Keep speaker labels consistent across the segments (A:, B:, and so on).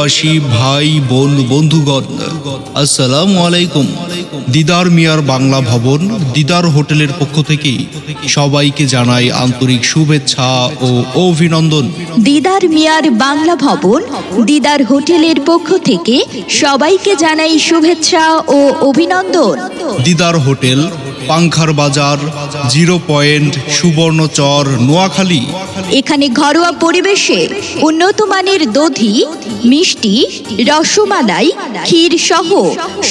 A: বাসী ভাই বোন বন্ধুগণ আসসালামু আলাইকুম। দিদার মিয়ার বাংলা ভবন দিদার হোটেলের পক্ষ থেকে সবাইকে জানাই আন্তরিক শুভেচ্ছা ও অভিনন্দন।
B: দিদার মিয়ার বাংলা ভবন দিদার হোটেলের পক্ষ থেকে সবাইকে জানাই শুভেচ্ছা ও অভিনন্দন।
A: দিদার hotel Pankhar Bazar zero point Subarnachar Noakhali.
B: এখানে ঘরোয়া পরিবেশে উন্নত মানের দধি মিষ্টি রসমালাই ক্ষীর সহ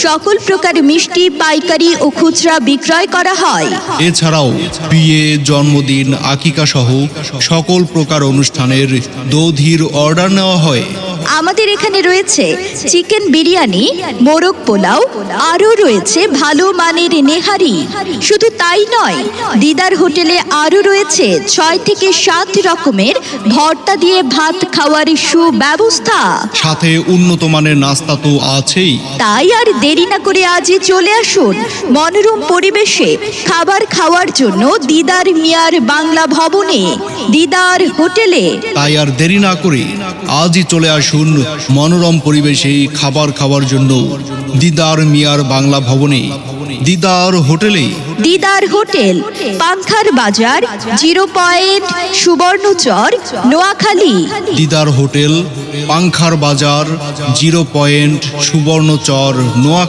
B: সকল প্রকার মিষ্টি পাইকারি ও খুচরা বিক্রয় করা হয়।
A: এছাড়াও বিয়ে জন্মদিন আকিকা সহ সকল প্রকার অনুষ্ঠানের দধির অর্ডার নেওয়া হয়।
B: আমাদের এখানে রয়েছে চিকেন বিরিয়ানি মোরগ পোলাও আরও রয়েছে ভালো মানের নেহারি। শুধু তাই নয় দিদার হোটেলে আরও রয়েছে ছয় থেকে সাত রকমের ভর্তা দিয়ে ভাত খাওয়ার সুব্যবস্থা।
A: সাথে উন্নত মানের নাস্তা তো আছেই।
B: তাই আর দেরি না করে আজই চলে আসুন মনোরম পরিবেশে খাবার খাওয়ার জন্য দিদার মিয়ার বাংলা ভবনে। দিদার হোটেলে।
A: তাই আর দেরি না করে আজই চলে আসুন মনোরম পরিবেশে খাবার খাওয়ার জন্য দিদার মিয়ার বাংলা ভবনে। দিদার হোটেলে।
B: Didar hotel Pankhar Bazar zero point Subarnachar Noakhali.
A: Didar hotel Pankhar Bazar zero point Subarnachar নোয়া